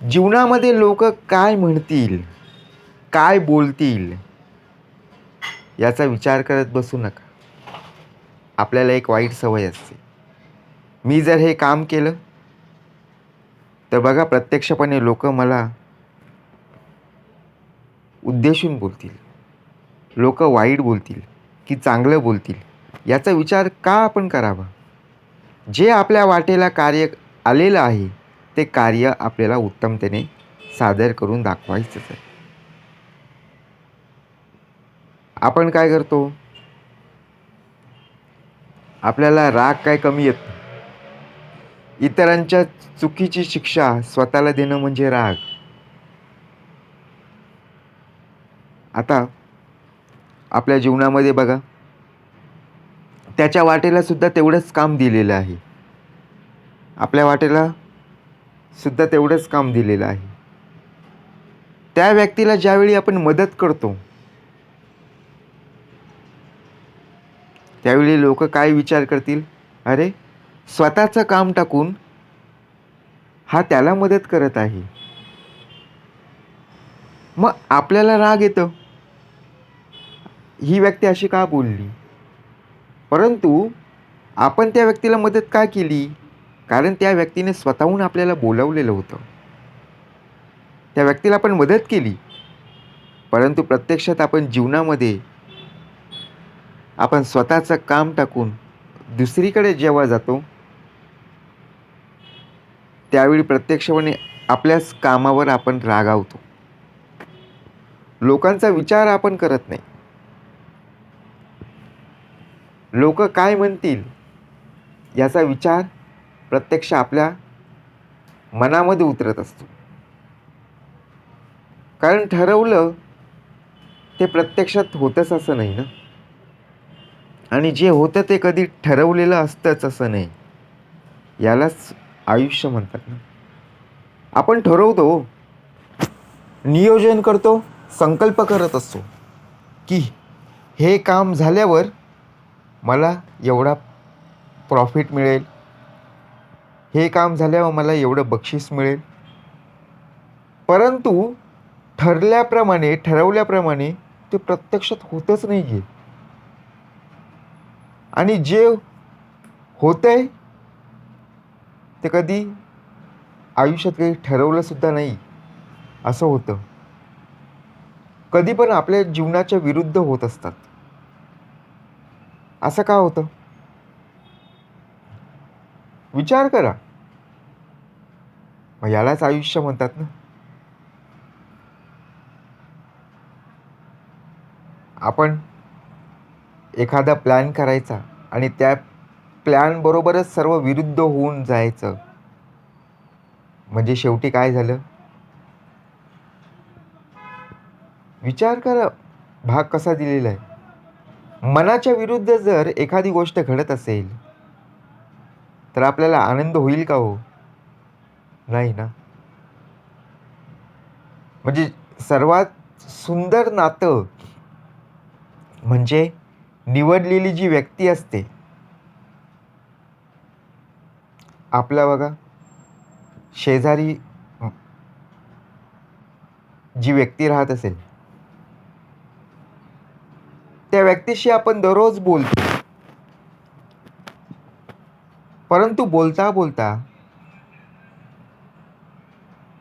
जीवनामध्ये लोक काय म्हणतील? काय बोलतील? याचा विचार करत बसू नका. आपल्याला एक वाईट सवय असते. मी जर हे काम केलं तर बघा प्रत्यक्षपणे लोक मला उद्देशून बोलतील. लोक वाईट बोलतील की चांगलं बोलतील याचा विचार का आपण करावा? जे आपल्या वाटेला कार्य आलेलं आहे ते कार्य आपल्याला उत्तमतेने सादर करून दाखवायचंच आहे. आपण काय करतो? आपल्याला राग काय कमी येत इतरांच्या चुकीची शिक्षा स्वतःला देणं म्हणजे राग. आता आपल्या जीवनामध्ये बघा त्याच्या वाटेला सुद्धा तेवढंच काम दिलेलं आहे. आपल्या वाटेला सुद्धा तेवढंच काम दिलेलं आहे. त्या व्यक्तीला ज्यावेळी आपण मदत करतो त्यावेळी लोक काय विचार करतील? अरे स्वतःचं काम टाकून हा त्याला मदत करत आहे. मग आपल्याला राग येतो. ही व्यक्ती अशी का बोलली? परंतु आपण त्या व्यक्तीला मदत का केली? कारण त्या व्यक्तीने स्वतःहून आपल्याला बोलावलेलं होतं. त्या व्यक्तीला आपण मदत केली. परंतु प्रत्यक्षात आपण जीवनामध्ये आपण स्वतःचं काम टाकून दुसरीकडे जेव्हा जातो त्यावेळी प्रत्यक्षपणे आपल्याच कामावर आपण रागावतो. लोकांचा विचार आपण करत नाही. लोक काय म्हणतील याचा विचार प्रत्यक्ष आपल्या मनामध्ये उतरत असतो. कारण ठरवलं ते प्रत्यक्षात होतंच असं नाही ना? आणि जे होतं ते कधी ठरवलेलं असतंच असं नाही. यालाच आयुष्य म्हणतात ना? आपण ठरवतो नियोजन करतो संकल्प करत असतो की हे काम झाल्यावर मला एवढा प्रॉफिट मिळेल हे काम झाल्यावर मला एवढं बक्षीस मिळेल. परंतु ठरल्याप्रमाणे ठरवल्याप्रमाणे ते प्रत्यक्षात होतच नाही आहे आणि जे होतंय ते कधी आयुष्यात काही ठरवलंसुद्धा नाही असं होतं. कधी पण आपल्या जीवनाच्या विरुद्ध होत असतात. असं का होतं? विचार करा. मग यालाच आयुष्य म्हणतात ना. आपण एखादा प्लॅन करायचा आणि त्या प्लॅनबरोबरच सर्व विरुद्ध होऊन जायचं. म्हणजे शेवटी काय झालं? विचार करा. भाग कसा दिलेला आहे? मनाच्या विरुद्ध जर एखादी गोष्ट घडत असेल तर आपल्याला आनंद होईल का हो? नाही ना. म्हणजे सर्वात सुंदर नातं म्हणजे निवडलेली जी व्यक्ती असते. आपला बघा शेजारी जी व्यक्ती राहत असेल त्या व्यक्तीशी आपण दररोज बोलतो. परंतु बोलता बोलता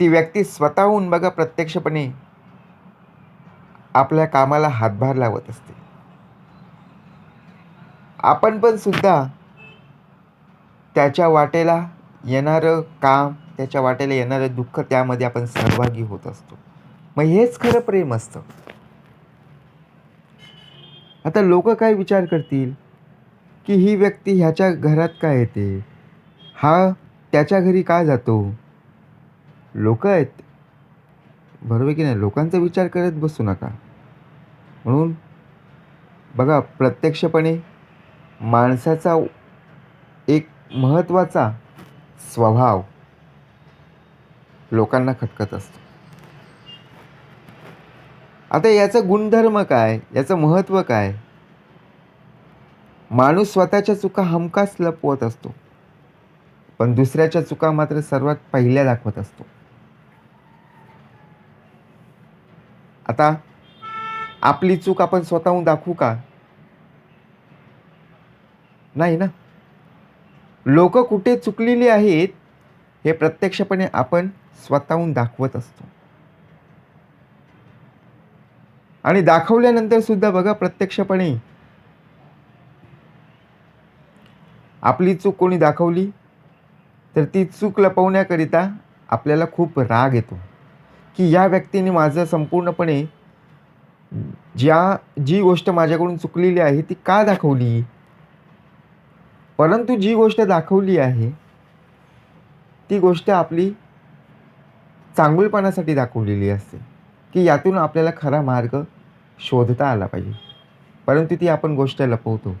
ती व्यक्ती स्वतःहून बघा प्रत्यक्षपणे आपल्या कामाला हातभार लावत असते. आपण पण सुद्धा त्याच्या वाटेला येणारं काम त्याच्या वाटेला येणारं दुःख त्यामध्ये आपण सहभागी होत असतो. मग हेच खरं प्रेम असतं. आता लोक काय विचार करतील? की ही व्यक्ती ह्याच्या घरात काय येते? हा त्याच्या घरी का जातो? लोक आहेत. बरोबर की नाही? लोकांचा विचार करत बसू नका. म्हणून बघा प्रत्यक्षपणे माणसाचा एक महत्त्वाचा स्वभाव लोकांना खटकत असतो. आता याचं गुणधर्म काय? याचं महत्त्व काय? माणूस स्वतःच्या चुका हमखास लपवत असतो पण दुसऱ्याच्या चुका मात्र सर्वात पहिल्या दाखवत असतो. आता आपली चूक आपण स्वतःहून दाखवू का? नाही ना? लोक कुठे चुकलेली आहेत हे प्रत्यक्षपणे आपण स्वतःहून दाखवत असतो. आणि दाखवल्यानंतर सुद्धा बघा प्रत्यक्षपणे आपली चूक कोणी दाखवली? तर ती चूक लपवण्याकरिता आपल्याला खूप राग येतो. की या व्यक्तीने माझं संपूर्णपणे ज्या जी गोष्ट माझ्याकडून चुकलेली आहे ती का दाखवली? परंतु जी गोष्ट दाखवली आहे ती गोष्ट आपली चांगुलपणासाठी दाखवलेली असते. की यातून आपल्याला खरा मार्ग शोधता आला पाहिजे. परंतु ती आपण गोष्ट लपवतो.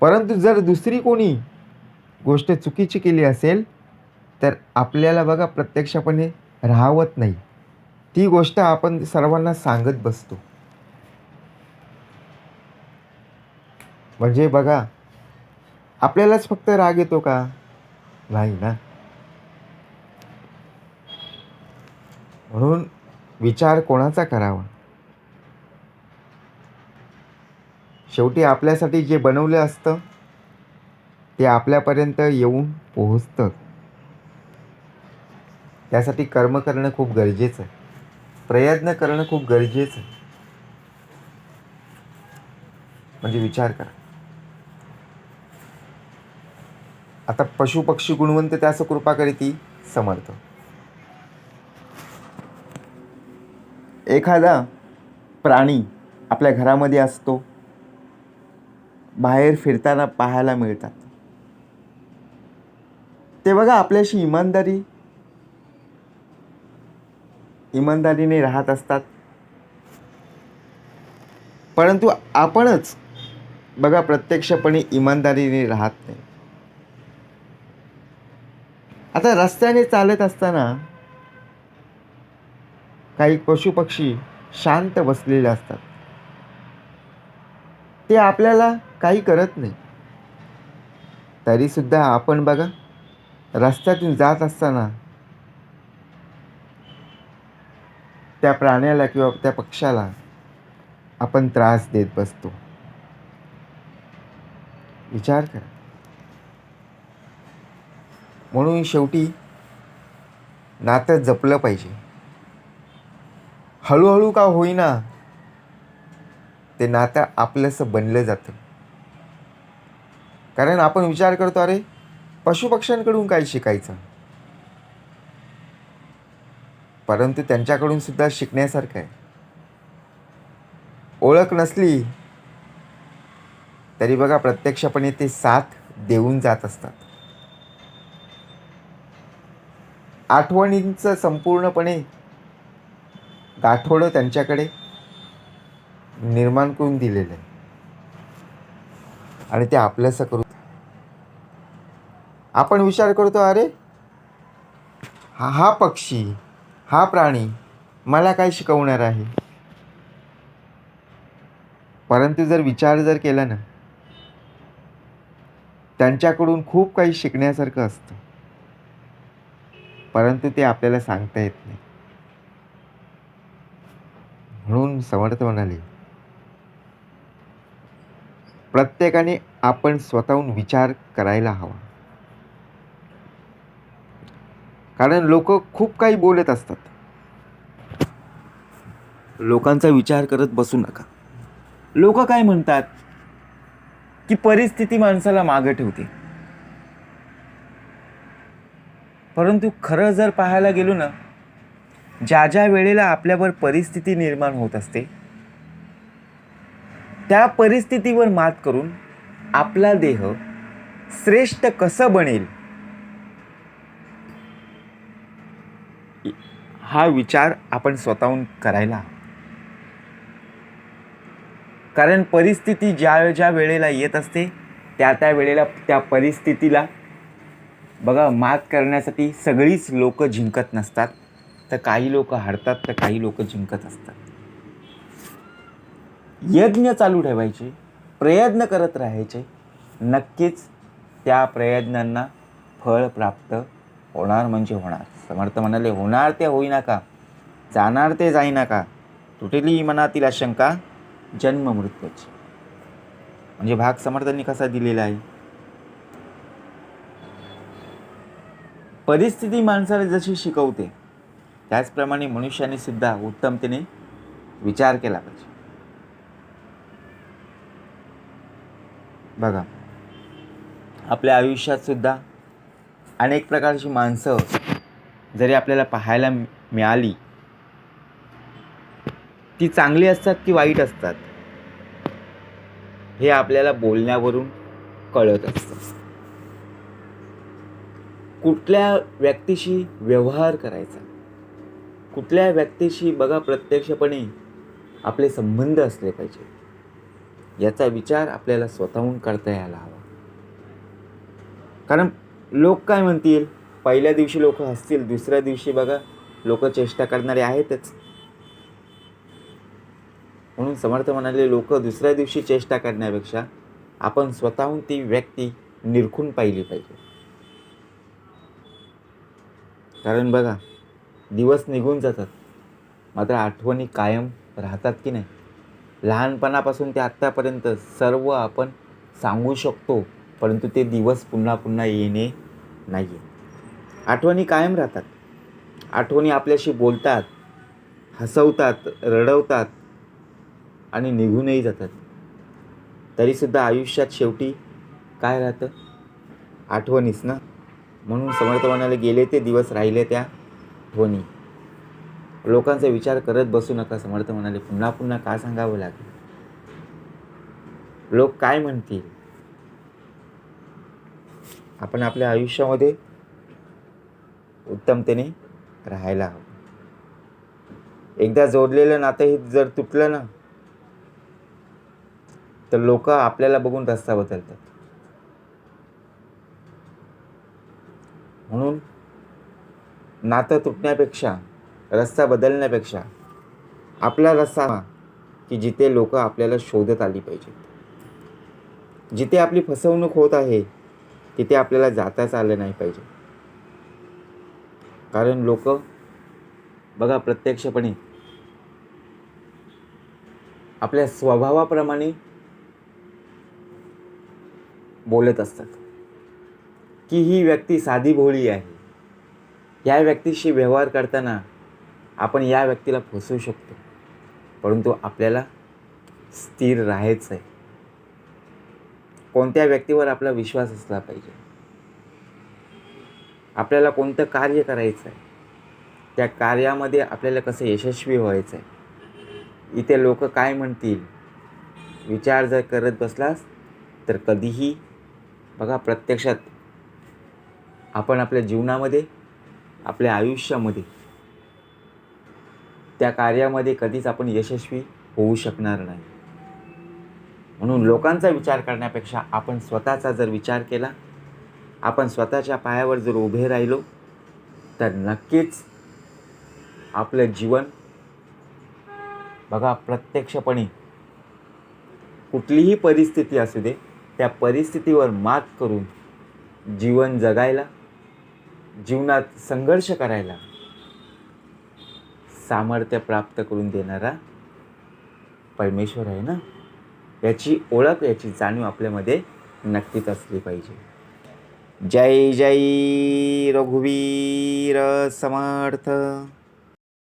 परंतु जर दुसरी कोणी गोष्ट चुकीची केली असेल तर आपल्याला बघा प्रत्यक्षपणे राहवत नाही. ती गोष्ट आपण सर्वांना सांगत बसतो. म्हणजे बघा आपल्यालाच फक्त राग येतो का? नाही ना. म्हणून विचार कोणाचा करावा? शेवटी आपल्यासाठी जे बनवलं असतं ते आपल्यापर्यंत येऊन पोहोचतं. त्यासाठी कर्म करणं खूप गरजेचं आहे. प्रयत्न करणं खूप गरजेचं आहे. म्हणजे विचार करा. आता पशु पक्षी गुणवंत त्यास कृपा करीती समर्थ. एखादा प्राणी आपल्या घरामध्ये असतो बाहेर फिरताना पाहायला मिळतात. ते बघा आपल्याशी इमानदारी इमानदारीने राहत असतात. परंतु आपणच बघा प्रत्यक्षपणे इमानदारीने राहत नाही. आता रस्त्याने चालत असताना काही पशुपक्षी शांत बसलेले असतात. ते आपल्याला काही करत नाही. तरीसुद्धा आपण बघा रस्त्यातून जात असताना त्या प्राण्याला किंवा त्या पक्षाला आपण त्रास देत बसतो. विचार करा. म्हणून शेवटी नातं जपलं पाहिजे. हळूहळू का होईना ते नातं आपलंसं बनलं जातं. कारण आपण विचार करतो अरे पशुपक्ष्यांकडून काय शिकायचं? परंतु त्यांच्याकडून सुद्धा शिकण्यासारखं आहे. ओळख नसली तरी बघा प्रत्यक्षपणे ते साथ देऊन जात असतात. आठवणींचं संपूर्णपणे गाठोडं त्यांच्याकडे निर्माण करून दिलेलं. आहे आणि ते आपलंसं करू. आपण विचार करतो अरे हा हा पक्षी हा प्राणी मला काय शिकवणार आहे? परंतु जर विचार जर केला ना त्यांच्याकडून खूप काही शिकण्यासारखं असतं. परंतु ते आपल्याला सांगता येत नाही. म्हणून समर्थ म्हणाले प्रत्येकाने आपण स्वतःहून विचार करायला हवा. कारण लोक खूप काही बोलत असतात. लोकांचा विचार करत बसू नका. लोक काय म्हणतात? की परिस्थिती माणसाला मागं ठेवते. परंतु खरं जर पाहायला गेलो ना ज्या ज्या वेळेला आपल्यावर परिस्थिती निर्माण होत असते त्या परिस्थितीवर मात करून आपला देह श्रेष्ठ कसं बनेल? हा विचार आपण स्वतःहून करायला कारण परिस्थिती ज्या ज्या वेळेला येत असते त्या त्या वेळेला त्या परिस्थितीला बघा मात करण्यासाठी सगळीच लोक जिंकत नसतात. तर काही लोक हारतात तर काही लोक जिंकत असतात. यज्ञ चालू ठेवायचे प्रयत्न करत राहायचे. नक्कीच त्या प्रयत्नांना फळ प्राप्त होणार म्हणजे होणार. समर्थ म्हणाले होणार ते होईना का जाणार ते जाईना का तुटेली मनातील आशंका जन्म मृत्यूची. म्हणजे भाग समर्थांनी कसा दिलेला आहे? परिस्थिती माणसाला जशी शिकवते त्याचप्रमाणे मनुष्याने सुद्धा उत्तमतेने विचार केला पाहिजे. बघा. आपल्या आयुष्यात सुद्धा अनेक प्रकारची माणसं जरी आपल्याला पाहायला मिळाली ती चांगली असतात की वाईट असतात हे आपल्याला बोलण्यावरून कळत असतं. कुठल्या व्यक्तीशी व्यवहार करायचा? कुठल्या व्यक्तीशी बघा प्रत्यक्षपणे आपले संबंध असले पाहिजे याचा विचार आपल्याला स्वतःहून करता यायला हवा. कारण लोक काय म्हणतील? पहिल्या दिवशी लोक हसतील दुसऱ्या दिवशी बघा लोक चेष्टा करणारे आहेतच. म्हणून समर्थ म्हणाले लोक दुसऱ्या दिवशी चेष्टा करण्यापेक्षा आपण स्वतःहून ती व्यक्ती निरखून पाहिली पाहिजे. कारण बघा दिवस निघून जातात. मात्र आठवणी कायम राहतात की नाही? लहानपणापासून ते आत्तापर्यंत सर्व आपण सांगू शकतो परंतु ते दिवस पुन्हा पुन्हा येणे नाही आहे आठवणी कायम राहतात. आठवणी आपल्याशी बोलतात हसवतात रडवतात आणि निघूनही जातात. तरीसुद्धा आयुष्यात शेवटी काय राहतं? आठवणीच ना? म्हणून समर्थ म्हणाले गेले ते दिवस राहिले त्या आठवणी लोकांचा विचार करत बसू नका समर्थ म्हणाले. पुन्हा पुन्हा का सांगावं लागेल? लोक काय म्हणतील? आपण आपल्या आयुष्यामध्ये उत्तमतेने राहायला हवं. एकदा जोडलेलं नातं हे जर तुटलं ना तर लोक आपल्याला बघून रस्ता बदलतात. म्हणून नातं तुटण्यापेक्षा रस्ता बदलण्यापेक्षा आपला रस्ता की जिथे लोक आपल्याला शोधत आली पाहिजेत. जिथे आपली फसवणूक होत आहे तिथे आपल्याला जाताच आलं नाही पाहिजे. कारण लोक बघा प्रत्यक्षपणे आपल्या स्वभावाप्रमाणे बोलत असतात. की ही व्यक्ती साधी भोळी आहे. या व्यक्तीशी व्यवहार करताना आपण या व्यक्तीला फसवू शकतो. परंतु आपल्याला स्थिर राहायचं आहे कोणत्या व्यक्तीवर आपला विश्वास असला पाहिजे? आपल्याला कोणतं कार्य करायचं आहे त्या कार्यामध्ये आपल्याला कसं यशस्वी व्हायचं आहे इथे लोक काय म्हणतील? विचार जर करत बसलास तर कधीही बघा प्रत्यक्षात आपण आपल्या जीवनामध्ये आपल्या आयुष्यामध्ये त्या कार्यामध्ये कधीच आपण यशस्वी होऊ शकणार नाही. म्हणून लोकांचा विचार करण्यापेक्षा आपण स्वतःचा जर विचार केला आपण स्वतःच्या पायावर जर उभे राहिलो तर नक्कीच आपलं जीवन बघा प्रत्यक्षपणे कुठलीही परिस्थिती असू दे त्या परिस्थितीवर मात करून जीवन जगायला जीवनात संघर्ष करायला सामर्थ्य प्राप्त करून देणारा परमेश्वर आहे ना? याची ओळख याची जाणीव आपल्यामध्ये नक्कीच असली पाहिजे. जय जय रघुवीर समर्थ.